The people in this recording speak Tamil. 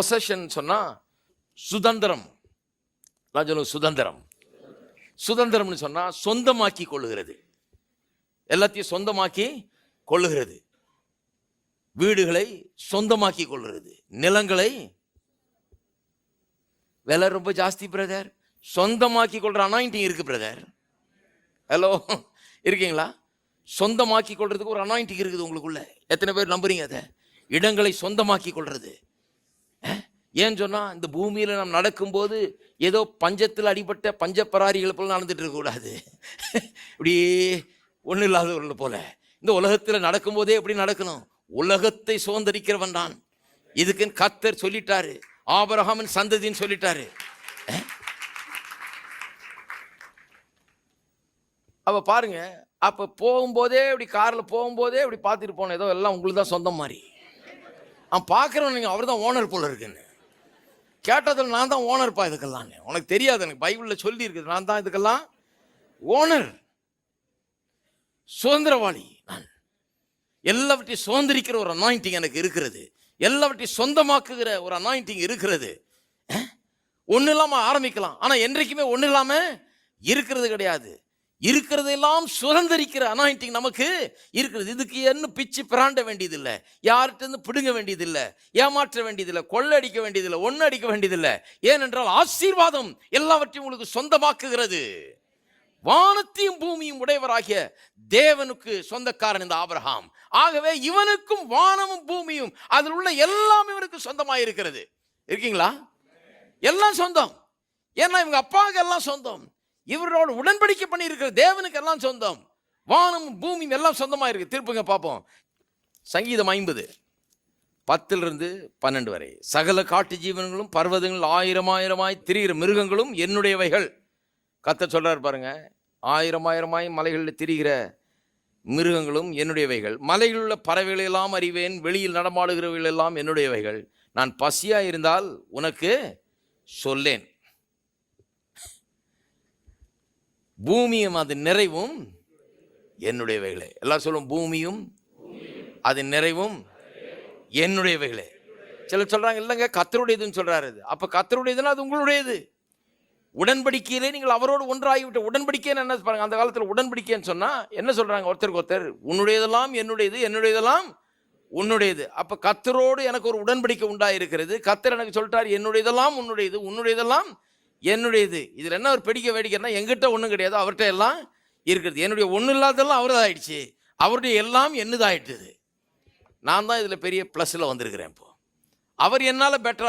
பொசஷன் சொன்னா சுதந்திரம். நான் சுதந்திரம். சுதந்திரம்னு சொன்னா சொந்தமாக்கி கொள்ளுகிறது. எல்லாத்தையும் சொந்தமாக்கி கொள்ளுகிறது. வீடுகளை சொந்தமாக்கி கொள்ளுகிறது. நிலங்களை விலை ரொம்ப ஜாஸ்தி பிரதர் சொந்தமாக்கி கொள்ற அனாயிண்டிங் இருக்கு பிரதர் ஹலோ இருக்கீங்களா? சொந்தமாக்கி கொள்றதுக்கு ஒரு அனாயிண்டிங் இருக்குது உங்களுக்குள்ள. எத்தனை பேர் நம்புறீங்க அதை? இடங்களை சொந்தமாக்கி கொள்றது. ஏன்னு ஏன் இந்த பூமியில் நாம் நடக்கும்போது ஏதோ பஞ்சத்தில் அடிபட்ட பஞ்சப்பராரிகள் போல நடந்துட்டு இருக்கக்கூடாது இப்படியே ஒன்றும் இல்லாதவர்கள் போல. இந்த உலகத்தில் நடக்கும்போதே எப்படி நடக்கணும்? உலகத்தை சுதந்திரிக்கிறவன் தான். இதுக்குன்னு கத்தர் சொல்லிட்டாரு. ஆபரகாமன் சந்ததின்னு சொல்லிட்டாரு. அப்போ பாருங்க அப்போ போகும்போதே இப்படி காரில் போகும்போதே இப்படி பார்த்துட்டு போனோம் ஏதோ எல்லாம் உங்களுக்கு தான் சொந்தம் மாதிரி. அவன் பார்க்குறவன் நீங்கள் அவர் தான் ஓனர் போல இருக்குன்னு. கேட்டதில் நான் தான் ஓனர்ப்பா இதுக்கெல்லாம். உனக்கு தெரியாது எனக்கு பைபிளில் சொல்லி இருக்குது. நான் தான் இதுக்கெல்லாம் ஓனர் சுதந்திரவாளி நான். எல்லாவற்றையும் சுதந்திரிக்கிற ஒரு அனாயிண்டிங் எனக்கு இருக்கிறது. எல்லாவற்றையும் சொந்தமாக்குகிற ஒரு அனாயிண்டிங் இருக்கிறது. ஒன்றும் இல்லாமல் ஆரம்பிக்கலாம். ஆனால் என்றைக்குமே ஒன்றும் இல்லாமல் இருக்கிறது கிடையாது. இருக்கிறதெல்லாம் சுதந்திரிக்கிற அனாயிண்டிங் நமக்கு இருக்கிறது. இதுக்கு என்ன பிச்சு பிராண்ட வேண்டியதில்லை. யார்கிட்டருந்து பிடுங்க வேண்டியதில்லை. ஏமாற்ற வேண்டியதில்லை. கொள்ளடிக்க வேண்டியதில்லை. ஒன்று அடிக்க வேண்டியதில்லை. ஏனென்றால் ஆசீர்வாதம் எல்லாவற்றையும் உங்களுக்கு சொந்தமாக்குகிறது. வானத்தையும் பூமியும் உடையவராகிய தேவனுக்கு சொந்தக்காரன் இந்த ஆபிரகாம். ஆகவே இவனுக்கும் வானமும் பூமியும் அதில் உள்ள எல்லாம் இவனுக்கு சொந்தமாக இருக்கிறது இருக்கீங்களா? எல்லாம் சொந்தம். ஏன்னா இவங்க அப்பாவுக்கு எல்லாம் சொந்தம். இவரோட உடன்படிக்கை பண்ணியிருக்கிற தேவனுக்கு எல்லாம் சொந்தம். வானம் பூமியும் எல்லாம் சொந்தமாக இருக்குது திருப்புங்க பார்ப்போம். சங்கீதம் ஐம்பது. பத்திலிருந்து பன்னெண்டு வரை. சகல காட்டு ஜீவன்களும் பர்வதங்கள் ஆயிரம் ஆயிரமாய் திரிகிற மிருகங்களும் என்னுடையவைகள். கத்த சொல்கிறார் பாருங்க. ஆயிரம் ஆயிரமாய் மலைகளில் திரிகிற மிருகங்களும் என்னுடையவைகள். மலையில் உள்ள பறவைகளெல்லாம் அறிவேன். வெளியில் நடமாடுகிறவைகள் எல்லாம் என்னுடையவைகள். நான் பசியாக இருந்தால் உனக்கு சொல்லேன். பூமியும் அது நிறைவும் என்னுடையவைகளே. எல்லாம் சொல்லும் பூமியும் அது நிறைவும் என்னுடையவைகளே. சிலர் சொல்கிறாங்க இல்லைங்க கத்தருடையதுன்னு சொல்கிறாரு அது. அப்போ கத்தருடையதுன்னா அது உங்களுடையது. உடன்படிக்கையிலே நீங்கள் அவரோடு ஒன்றாகிவிட்ட உடன்படிக்கைன்னு என்ன பாருங்க அந்த காலத்தில் உடன்படிக்கைன்னு சொன்னால் என்ன சொல்கிறாங்க ஒருத்தருக்கு ஒருத்தர் உன்னுடையதெல்லாம் என்னுடையது என்னுடையதெல்லாம் உன்னுடையது. அப்போ கத்தரோடு எனக்கு ஒரு உடன்படிக்கை உண்டாக இருக்கிறது கத்தர் எனக்கு சொல்லிட்டார் என்னுடையதெல்லாம் உன்னுடையது உன்னுடையதெல்லாம் என்னுடையது. இதில் என்ன ஒரு பிடிக்க வேடிக்கைன்னா எங்கிட்ட ஒன்றும் கிடையாது. அவர்கிட்ட எல்லாம் இருக்கிறது. என்னுடைய ஒன்றும் இல்லாததெல்லாம் அவரதாயிடுச்சு. அவருடைய எல்லாம் என்னதாயிட்டுது. நான் தான் இதில் பெரிய ப்ளஸில் வந்திருக்கிறேன் இப்போது அவர் என்னால் பெட்டரா